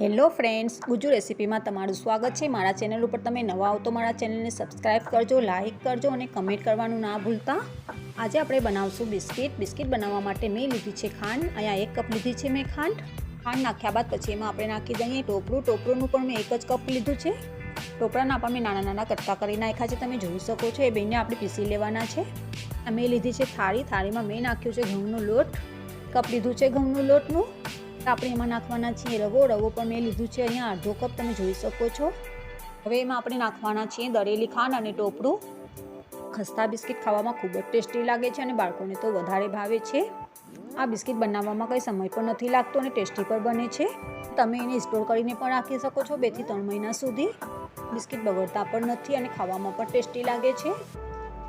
Hello friends, Gujju રેસીપીમાં તમારું સ્વાગત છે. મારા ચેનલ ઉપર તમે નવા આવો તો મારા ચેનલને સબસ્ક્રાઈબ કરજો, લાઇક કરજો અને કમેન્ટ કરવાનું ના ભૂલતા. આજે આપણે બનાવશું બિસ્કિટ. બિસ્કિટ બનાવવા માટે મેં લીધી છે ખાંડ. અહીંયા એક કપ લીધી છે મેં ખાંડ. ખાંડ નાખ્યા બાદ પછી એમાં આપણે નાખી દઈએ ટોપરું. ટોપરુંનું પણ મેં એક જ કપ લીધું છે. ટોપરાના મેં નાના નાના કટકા કરી નાખ્યા છે. તમે જોઈ શકો છો, એ બેને આપણે પીસી લેવાના છે. મેં લીધી છે થાળી. થાળીમાં મેં નાખ્યું છે ઘઉંનો લોટ. કપ લીધું છે ઘઉંનું લોટનું. આપણે એમાં નાખવાના છીએ, રવો રવો પણ મેં લીધું છે અહીંયા, અડધો કપ તમે જોઈ શકો છો. હવે એમાં આપણે નાખવાના છીએ દળેલી ખાંડ અને ટોપરું. ખસ્તા બિસ્કિટ ખાવામાં ખૂબ જ ટેસ્ટી લાગે છે અને બાળકોને તો વધારે ભાવે છે. આ બિસ્કિટ બનાવવામાં કંઈ સમય પણ નથી લાગતો અને ટેસ્ટી પણ બને છે. તમે એને સ્ટોર કરીને પણ રાખી શકો છો બેથી ત્રણ મહિના સુધી. બિસ્કિટ બગડતા પણ નથી અને ખાવામાં પણ ટેસ્ટી લાગે છે.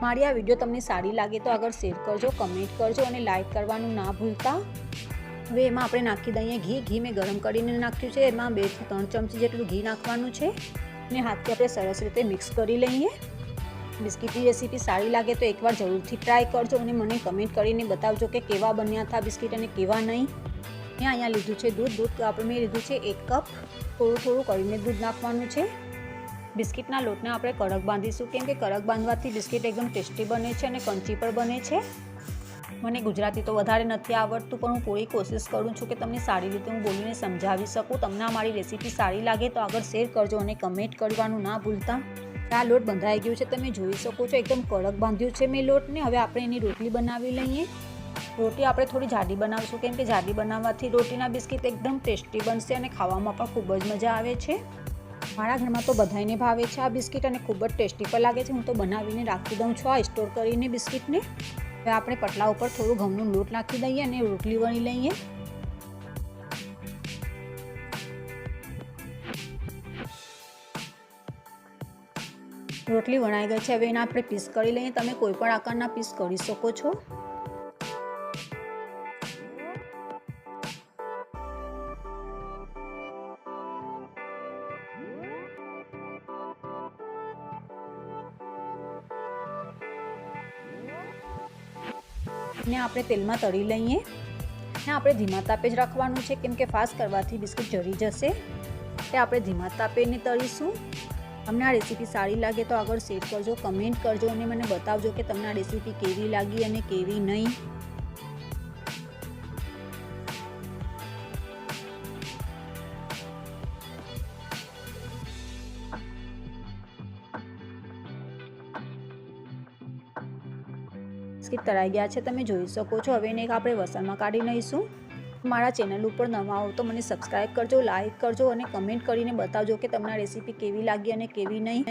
મારી આ વીડિયો તમને સારી લાગે તો આગળ શેર કરજો, કમેન્ટ કરજો અને લાઇક કરવાનું ના ભૂલતા. હવે એમાં આપણે નાખી દઈએ ઘી. ઘી મેં ગરમ કરીને નાખ્યું છે. એમાં બેથી ત્રણ ચમચી જેટલું ઘી નાખવાનું છે. અને હાથથી આપણે સરસ રીતે મિક્સ કરી લઈએ. બિસ્કિટની રેસીપી સારી લાગે તો એકવાર જરૂરથી ટ્રાય કરજો અને મને કમેન્ટ કરીને બતાવજો કે કેવા બન્યા હતા બિસ્કિટ અને કેવા નહીં. મેં અહીંયા લીધું છે દૂધ. દૂધ આપણે મેં લીધું છે એક કપ. થોડું થોડું કરીને દૂધ નાખવાનું છે. બિસ્કિટના લોટને આપણે કડક બાંધીશું. કેમ કે કડક બાંધવાથી બિસ્કિટ એકદમ ટેસ્ટી બને છે અને કંચી પણ બને છે. મને ગુજરાતી તો વધારે નથી આવડતું, પણ હું પૂરી કોશિશ કરું છું કે તમને સારી રીતે હું બોલીને સમજાવી શકું. તમને મારી રેસીપી સારી લાગે તો આગળ શેર કરજો અને કમેન્ટ કરવાનું ના ભૂલતા. આ લોટ બંધાઈ ગયો છે, તમે જોઈ શકો છો, એકદમ કડક બાંધ્યું છે મેં લોટને. હવે આપણે એની રોટલી બનાવી લઈએ. રોટી આપણે થોડી જાડી બનાવીશું, કેમ કે જાડી બનાવવાથી રોટીના બિસ્કિટ એકદમ ટેસ્ટી બનશે અને ખાવામાં પણ ખૂબ જ મજા આવે છે. મારા ઘરમાં તો બધાને ભાવે છે આ બિસ્કિટ અને ખૂબ જ ટેસ્ટી પણ લાગે છે. હું તો બનાવીને રાખી દઉં છું આ સ્ટોર કરીને બિસ્કિટને. હવે આપણે પટલા ઉપર થોડું ઘઉંનું લોટ નાખી દઈએ અને રોટલી વણી લઈએ. રોટલી વણાઈ ગઈ છે. હવે એના આપણે પીસ કરી લઈએ. તમે કોઈ પણ આકારના પીસ કરી શકો છો. ને આપણે તેલમાં તળી લઈએ. ને આપણે ધીમા તાપે જ રાખવાનું છે, કેમ કે ફાસ્ટ કરવાથી બિસ્કિટ જરી જશે. તે આપણે ધીમા તાપે એને તળીશું. તમને આ રેસીપી સારી લાગે તો આગળ શેર કરજો, કમેન્ટ કરજો અને મને બતાવજો કે તમને આ રેસીપી કેવી લાગી અને કેવી નહીં. બિસ્કિટ તળાઈ ગયા છે, તમે જોઈ શકો છો. હવે એને એક આપણે વસણમાં કાઢી લઈશું. મારા ચેનલ ઉપર નવા આવો તો મને સબસ્ક્રાઈબ કરજો લાઇક કરજો અને કમેન્ટ કરીને બતાવજો કે તમને રેસીપી કેવી લાગી અને કેવી નહીં.